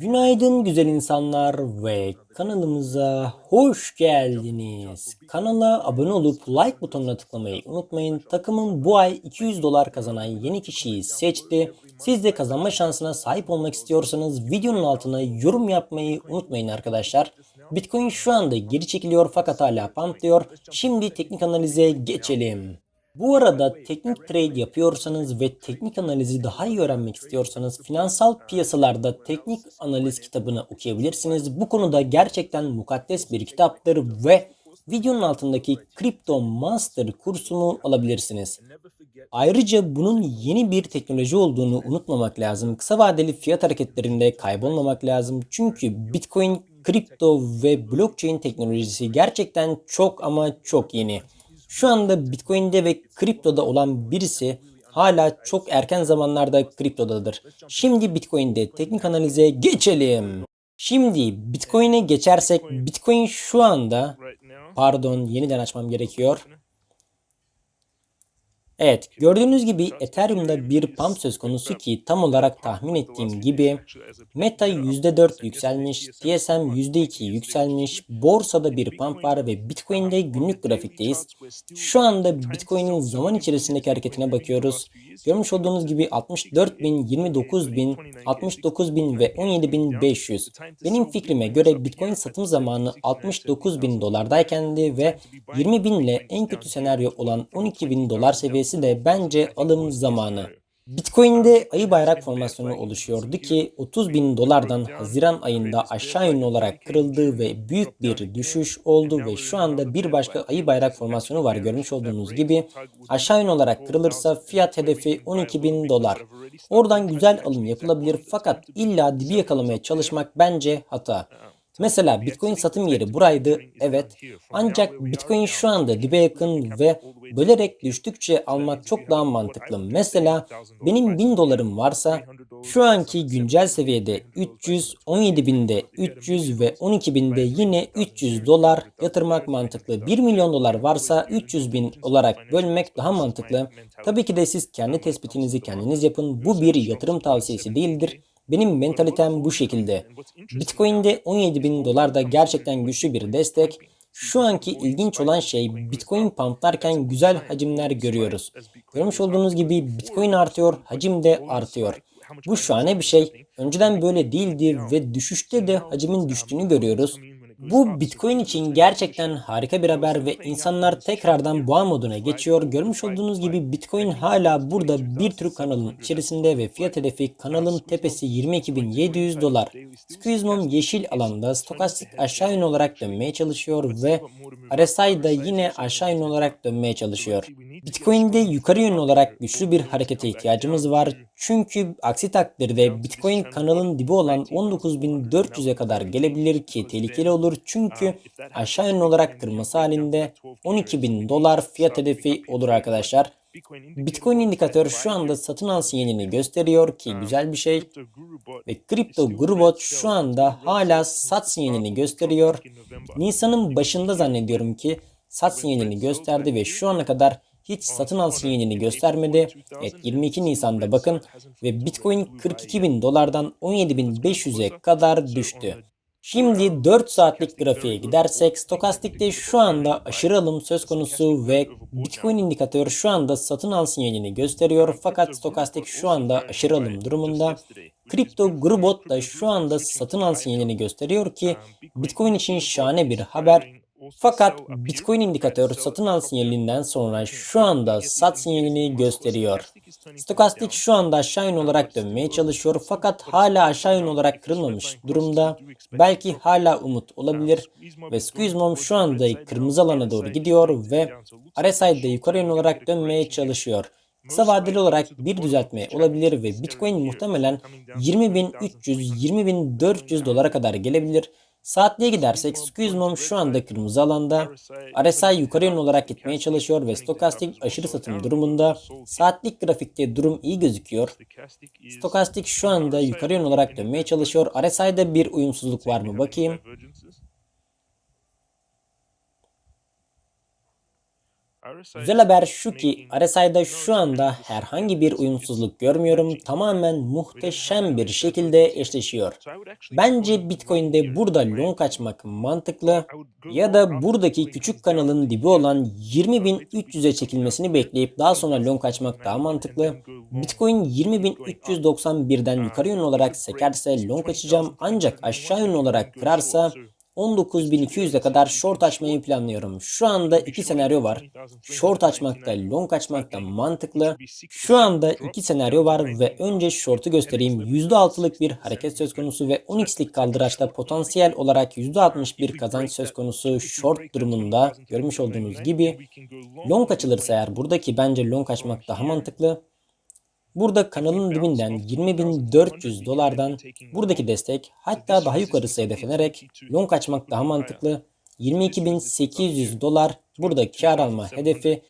Günaydın güzel insanlar ve kanalımıza hoş geldiniz. Kanala abone olup like butonuna tıklamayı unutmayın. Takımın bu ay 200 dolar kazanan yeni kişiyi seçti. Siz de kazanma şansına sahip olmak istiyorsanız videonun altına yorum yapmayı unutmayın arkadaşlar. Bitcoin şu anda geri çekiliyor fakat hala pumplıyor. Şimdi teknik analize geçelim. Bu arada teknik trade yapıyorsanız ve teknik analizi daha iyi öğrenmek istiyorsanız finansal piyasalarda teknik analiz kitabını okuyabilirsiniz. Bu konuda gerçekten mukaddes bir kitaptır ve videonun altındaki Crypto Master kursumu alabilirsiniz. Ayrıca bunun yeni bir teknoloji olduğunu unutmamak lazım. Kısa vadeli fiyat hareketlerinde kaybolmamak lazım. Çünkü Bitcoin, kripto ve blockchain teknolojisi gerçekten çok ama çok yeni. Şu anda Bitcoin'de ve kriptoda olan birisi hala çok erken zamanlarda kriptodadır. Şimdi Bitcoin'de teknik analize geçelim. Şimdi Bitcoin'e geçersek Bitcoin şu anda pardon yeniden açmam gerekiyor. Evet gördüğünüz gibi Ethereum'da bir pump söz konusu ki tam olarak tahmin ettiğim gibi Meta %4 yükselmiş, TSM %2 yükselmiş, borsada bir pump var ve Bitcoin'de günlük grafikteyiz. Şu anda Bitcoin'in zaman içerisindeki hareketine bakıyoruz. Görmüş olduğunuz gibi 64 bin, 29 bin, 69 bin ve 17 bin 500. Benim fikrime göre Bitcoin satım zamanı 69 bin dolardayken de ve 20 bin ile en kötü senaryo olan 12 bin dolar seviyesi de bence alım zamanı. Bitcoin'de ayı bayrak formasyonu oluşuyordu ki 30 bin dolardan Haziran ayında aşağı yönlü olarak kırıldı ve büyük bir düşüş oldu ve şu anda bir başka ayı bayrak formasyonu var görmüş olduğunuz gibi. Aşağı yönlü olarak kırılırsa fiyat hedefi 12 bin dolar. Oradan güzel alım yapılabilir fakat illa dibi yakalamaya çalışmak bence hata. Mesela Bitcoin satım yeri buraydı evet ancak Bitcoin şu anda dibe yakın ve bölerek düştükçe almak çok daha mantıklı. Mesela benim 1000 dolarım varsa şu anki güncel seviyede 300, 17 binde 300 ve 12 binde yine 300 dolar yatırmak mantıklı. 1 milyon dolar varsa 300 bin olarak bölmek daha mantıklı. Tabii ki de siz kendi tespitinizi kendiniz yapın. Bu bir yatırım tavsiyesi değildir. Benim mentalitem bu şekilde. Bitcoin'de 17 bin dolar da gerçekten güçlü bir destek. Şu anki ilginç olan şey Bitcoin pumplarken güzel hacimler görüyoruz. Görmüş olduğunuz gibi Bitcoin artıyor, hacim de artıyor. Bu şahane bir şey. Önceden böyle değildi ve düşüşte de hacimin düştüğünü görüyoruz. Bu Bitcoin için gerçekten harika bir haber ve insanlar tekrardan boğa moduna geçiyor. Görmüş olduğunuz gibi Bitcoin hala burada bir tür kanalın içerisinde ve fiyat hedefi kanalın tepesi 22.700 dolar. Squeezemom yeşil alanda stokastik aşağı yönlü olarak dönmeye çalışıyor ve RSI da yine aşağı yönlü olarak dönmeye çalışıyor. Bitcoin'de yukarı yönlü olarak güçlü bir harekete ihtiyacımız var. Çünkü aksi takdirde Bitcoin kanalın dibi olan 19.400'e kadar gelebilir ki tehlikeli olur. Çünkü aşağı yönlü olarak kırması halinde 12.000 dolar fiyat hedefi olur arkadaşlar. Bitcoin indikatör şu anda satın al sinyalini gösteriyor ki güzel bir şey. Ve kripto Grubot şu anda hala sat sinyalini gösteriyor. Nisan'ın başında zannediyorum ki sat sinyalini gösterdi ve şu ana kadar hiç satın al sinyalini göstermedi. Evet 22 Nisan'da bakın ve Bitcoin 42 bin dolardan 17.500'e kadar düştü. Şimdi 4 saatlik grafiğe gidersek stokastikte şu anda aşırı alım söz konusu ve Bitcoin indikatör şu anda satın al sinyalini gösteriyor fakat stokastik şu anda aşırı alım durumunda. Kripto Grubot da şu anda satın al sinyalini gösteriyor ki Bitcoin için şahane bir haber. Fakat Bitcoin indikatör satın al sinyalinden sonra şu anda sat sinyalini gösteriyor. Stokastik şu anda aşağı yön olarak dönmeye çalışıyor fakat hala aşağı yön olarak kırılmamış durumda. Belki hala umut olabilir ve Squeezemom şu anda kırmızı alana doğru gidiyor ve RSI'de yukarı yön olarak dönmeye çalışıyor. Kısa vadeli olarak bir düzeltme olabilir ve Bitcoin muhtemelen 20.300-20.400 dolara kadar gelebilir. Saatliğe gidersek Squeezemom şu anda kırmızı alanda. RSI yukarı yön olarak gitmeye çalışıyor ve stokastik aşırı satım durumunda. Saatlik grafikte durum iyi gözüküyor. Stokastik şu anda yukarı yön olarak dönmeye çalışıyor. RSI'de bir uyumsuzluk var mı bakayım. Güzel haber şu ki RSI'da şu anda herhangi bir uyumsuzluk görmüyorum. Tamamen muhteşem bir şekilde eşleşiyor. Bence Bitcoin'de burada long açmak mantıklı ya da buradaki küçük kanalın dibi olan 20.300'e çekilmesini bekleyip daha sonra long açmak daha mantıklı. Bitcoin 20.391'den yukarı yönlü olarak sekerse long açacağım ancak aşağı yönlü olarak kırarsa 19.200'e kadar short açmayı planlıyorum. Şu anda iki senaryo var. Short açmakta, long açmakta mantıklı. Şu anda iki senaryo var ve önce short'u göstereyim. %6'lık bir hareket söz konusu ve 10x'lik kaldıraçta potansiyel olarak %61 kazanç söz konusu short durumunda görmüş olduğunuz gibi. Long açılırsa eğer buradaki bence long açmak daha mantıklı. Burada kanalın dibinden 20.400 dolardan buradaki destek hatta daha yukarısı hedeflenerek long açmak daha mantıklı. 22.800 dolar burada kar alma hedefi.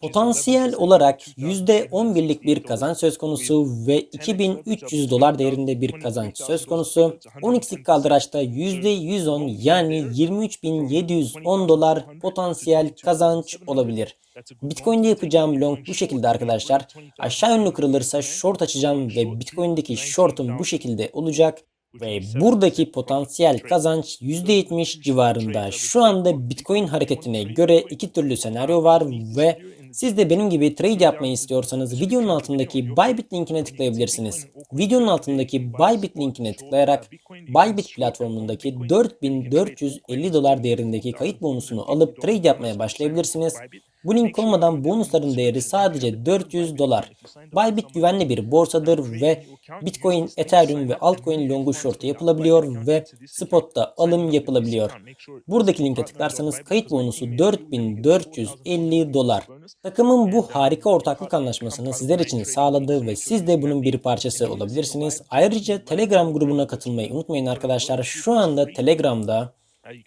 Potansiyel olarak %11'lik bir kazanç söz konusu ve 2300 dolar değerinde bir kazanç söz konusu. 10x'lik kaldıraçta %110 yani 23.710 dolar potansiyel kazanç olabilir. Bitcoin'de yapacağım long bu şekilde arkadaşlar. Aşağı yönlü kırılırsa short açacağım ve Bitcoin'deki shortum bu şekilde olacak. Ve buradaki potansiyel kazanç %70 civarında. Şu anda Bitcoin hareketine göre iki türlü senaryo var ve siz de benim gibi trade yapmayı istiyorsanız videonun altındaki Bybit linkine tıklayabilirsiniz. Videonun altındaki Bybit linkine tıklayarak Bybit platformundaki 4450 dolar değerindeki kayıt bonusunu alıp trade yapmaya başlayabilirsiniz. Bu link olmadan bonusların değeri sadece 400 dolar. Bybit güvenli bir borsadır ve Bitcoin, Ethereum ve altcoin longu short'u yapılabiliyor ve spotta alım yapılabiliyor. Buradaki linke tıklarsanız kayıt bonusu 4450 dolar. Takımın bu harika ortaklık anlaşmasını sizler için sağladı ve siz de bunun bir parçası olabilirsiniz. Ayrıca Telegram grubuna katılmayı unutmayın arkadaşlar. Şu anda Telegram'da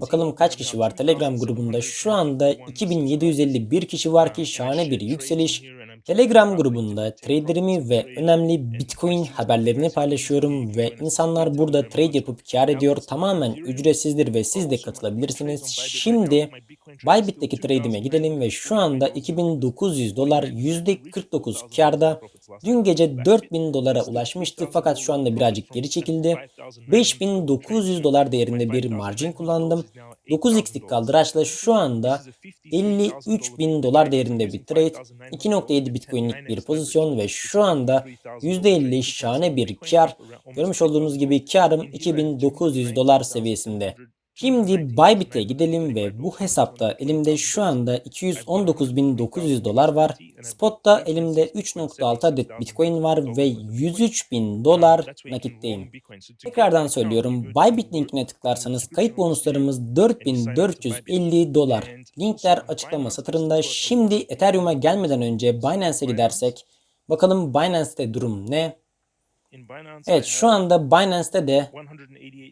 Bakalım kaç kişi var Telegram grubunda. Şu anda 2751 kişi var ki şahane bir yükseliş. Telegram grubunda traderimi ve önemli Bitcoin haberlerini paylaşıyorum ve insanlar burada trade yapıp kar ediyor. Tamamen ücretsizdir ve siz de katılabilirsiniz. Şimdi Bybit'teki trade'ime gidelim ve şu anda 2900 dolar %49 karda. Dün gece 4000 dolara ulaşmıştı fakat şu anda birazcık geri çekildi. 5900 dolar değerinde bir margin kullandım. 9x'lik kaldıraçla şu anda 53 bin dolar değerinde bir trade, 2.7 bitcoin'lik bir pozisyon ve şu anda %50 şahane bir kar. Görmüş olduğunuz gibi karım 2900 dolar seviyesinde. Şimdi Bybit'e gidelim ve bu hesapta elimde şu anda 219.900 dolar var. Spot'ta elimde 3.6 adet Bitcoin var ve 103.000 dolar nakitteyim. Tekrardan söylüyorum Bybit linkine tıklarsanız kayıt bonuslarımız 4450 dolar. Linkler açıklama satırında. Şimdi Ethereum'a gelmeden önce Binance'e gidersek bakalım Binance'te durum ne? Evet şu anda Binance'te de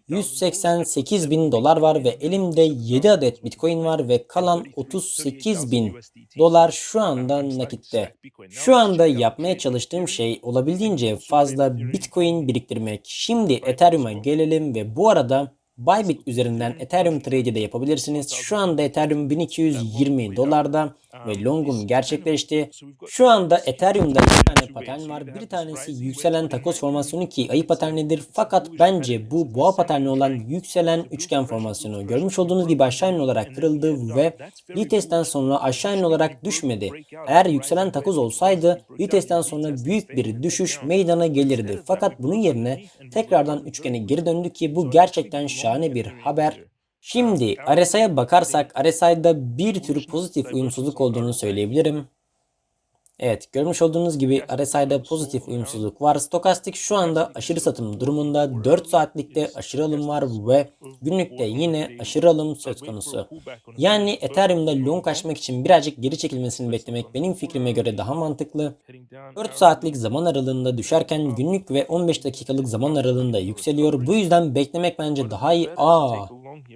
188 bin dolar var ve elimde 7 adet Bitcoin var ve kalan 38 bin dolar şu anda nakitte. Şu anda yapmaya çalıştığım şey olabildiğince fazla Bitcoin biriktirmek. Şimdi Ethereum'a gelelim ve bu arada Bybit üzerinden Ethereum trade'i de yapabilirsiniz. Şu anda Ethereum 1220 dolarda ve longum gerçekleşti. Şu anda Ethereum'da iki tane patern var. Bir tanesi yükselen takoz formasyonu ki ayı paternidir. Fakat bence bu boğa paterni olan yükselen üçgen formasyonu. Görmüş olduğunuz gibi aşağı yönlü olarak kırıldı ve retestten sonra aşağı yönlü olarak düşmedi. Eğer yükselen takoz olsaydı retestten sonra büyük bir düşüş meydana gelirdi. Fakat bunun yerine tekrardan üçgene geri döndü ki bu gerçekten şahane bir haber. Şimdi RSI'ye bakarsak RSI'da bir tür pozitif uyumsuzluk olduğunu söyleyebilirim. Evet görmüş olduğunuz gibi RSI'da pozitif uyumsuzluk var. Stokastik şu anda aşırı satım durumunda. 4 saatlikte aşırı alım var ve günlükte yine aşırı alım söz konusu. Yani Ethereum'da long açmak için birazcık geri çekilmesini beklemek benim fikrime göre daha mantıklı. 4 saatlik zaman aralığında düşerken günlük ve 15 dakikalık zaman aralığında yükseliyor. Bu yüzden beklemek bence daha iyi. Aa,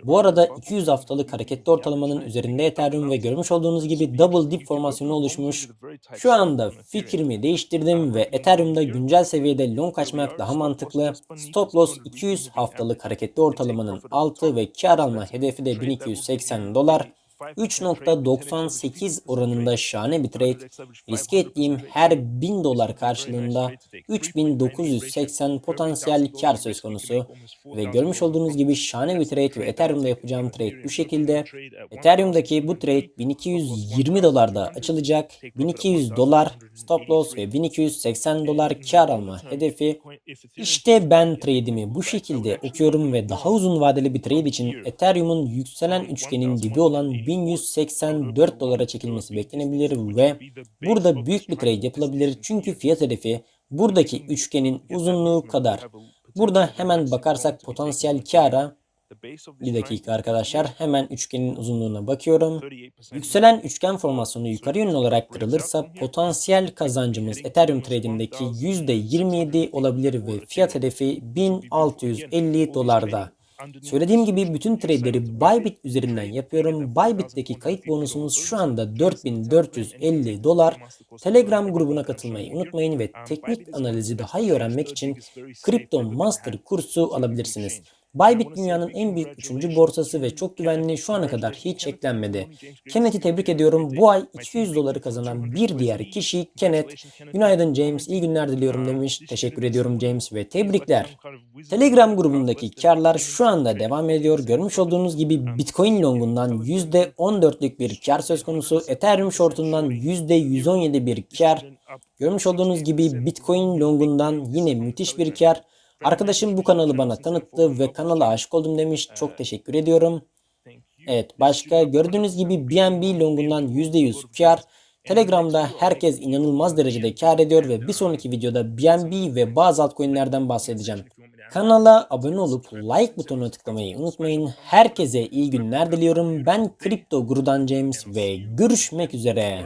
bu arada 200 haftalık hareketli ortalamanın üzerinde Ethereum ve görmüş olduğunuz gibi double dip formasyonu oluşmuş. Şu anda fikrimi değiştirdim ve Ethereum'da güncel seviyede long açmak daha mantıklı. Stop loss 200 haftalık hareketli ortalamanın altı ve kar alma hedefi de 1280 dolar. 3.98 oranında şahane bir trade. Riske ettiğim her 1000 dolar karşılığında 3980 potansiyel kar söz konusu. Ve görmüş olduğunuz gibi şahane bir trade ve Ethereum'da yapacağım trade bu şekilde. Ethereum'daki bu trade 1220 dolarda açılacak. 1200 dolar stop loss ve 1280 dolar kar alma hedefi. İşte ben trade'imi bu şekilde okuyorum ve daha uzun vadeli bir trade için Ethereum'un yükselen üçgenin dibi olan 1184 dolara çekilmesi beklenebilir ve burada büyük bir trade yapılabilir çünkü fiyat hedefi buradaki üçgenin uzunluğu kadar. Burada hemen bakarsak potansiyel kara bir dakika arkadaşlar hemen üçgenin uzunluğuna bakıyorum. Yükselen üçgen formasyonu yukarı yönlü olarak kırılırsa potansiyel kazancımız Ethereum trade'indeki %27 olabilir ve fiyat hedefi 1650 dolarda. Söylediğim gibi bütün trade'leri Bybit üzerinden yapıyorum. Bybit'teki kayıt bonusumuz şu anda 4450 dolar. Telegram grubuna katılmayı unutmayın ve teknik analizi daha iyi öğrenmek için Crypto Master kursu alabilirsiniz. Bybit dünyanın en büyük üçüncü borsası ve çok güvenli şu ana kadar hiç eklenmedi. Kenneth'i tebrik ediyorum. Bu ay 200 doları kazanan bir diğer kişi Kenneth. Günaydın James, iyi günler diliyorum demiş. Teşekkür ediyorum James ve tebrikler. Telegram grubundaki karlar şu anda devam ediyor. Görmüş olduğunuz gibi Bitcoin longundan %14'lük bir kar söz konusu. Ethereum shortundan %117 bir kar. Görmüş olduğunuz gibi Bitcoin longundan yine müthiş bir kar. Arkadaşım bu kanalı bana tanıttı ve kanala aşık oldum demiş. Çok teşekkür ediyorum. Evet başka gördüğünüz gibi BNB longundan %100 kar. Telegram'da herkes inanılmaz derecede kar ediyor ve bir sonraki videoda BNB ve bazı altcoin'lerden bahsedeceğim. Kanala abone olup like butonuna tıklamayı unutmayın. Herkese iyi günler diliyorum. Ben Kripto Guru'dan James ve görüşmek üzere.